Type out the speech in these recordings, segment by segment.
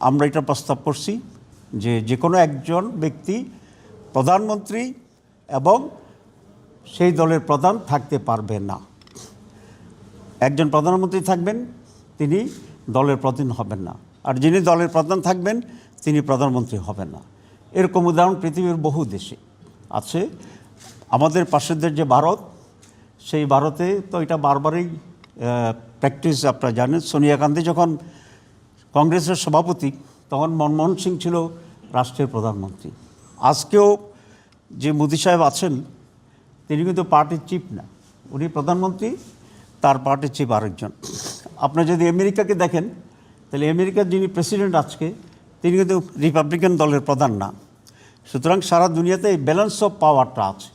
আমরা এটা প্রস্তাব করছি যে যে কোনো একজন ব্যক্তি, প্রধানমন্ত্রী এবং সেই দলের প্রধান থাকতে পারবে না। একজন প্রধানমন্ত্রী থাকবেন, তিনি দলের প্রধান হবেন না। আর যিনি দলের প্রধান থাকবেন, তিনি প্রধানমন্ত্রী হবেন না। এরকম উদাহরণ পৃথিবীর বহু দেশে আছে। আমাদের পাশের দেশ যে ভারত, সেই ভারতে তো এটা বারবারই প্র্যাকটিস আপনারা জানেন, সোনিয়া গান্ধী যখন কংগ্রেসের সভাপতি, তখন মনমোহন সিং ছিল রাষ্ট্রের প্রধানমন্ত্রী। আজকেও যে মোদি সাহেব আছেন, তিনি কিন্তু পার্টির চিফ না। উনি প্রধানমন্ত্রী, তার পার্টির চিফ আরেকজন। আপনি যদি আমেরিকাকে দেখেন, তাহলে আমেরিকার যিনি প্রেসিডেন্ট আজকে, তিনি কিন্তু রিপাবলিকান দলের প্রধান না। সুতরাং সারা দুনিয়াতে এই ব্যালেন্স অফ পাওয়ারটা আছে।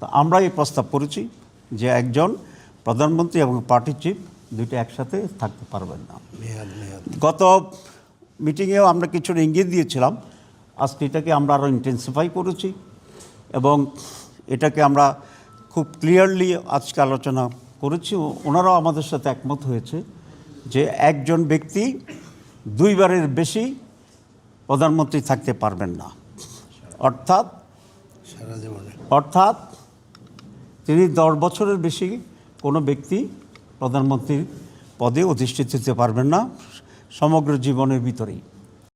তো আমরা এই প্রস্তাব করেছি যে একজন প্রধানমন্ত্রী এবং পার্টি চিফ দুইটা একসাথে থাকতে পারবেন না। গত মিটিংয়েও আমরা কিছু ইঙ্গিত দিয়েছিলাম। আজকে এটাকে আমরা আরও ইন্টেন্সিফাই করেছি এবং এটাকে আমরা খুব ক্লিয়ারলি আজকে আলোচনা করেছি। ওনারাও আমাদের সাথে একমত হয়েছে যে একজন ব্যক্তি দুইবারের বেশি প্রধানমন্ত্রী থাকতে পারবেন না। অর্থাৎ অর্থাৎ তিনি দশ বছরের বেশি কোনো ব্যক্তি প্রধানমন্ত্রীর পদে অধিষ্ঠিত হতে পারবেন না। সমগ্র জীবনের ভিতরেই।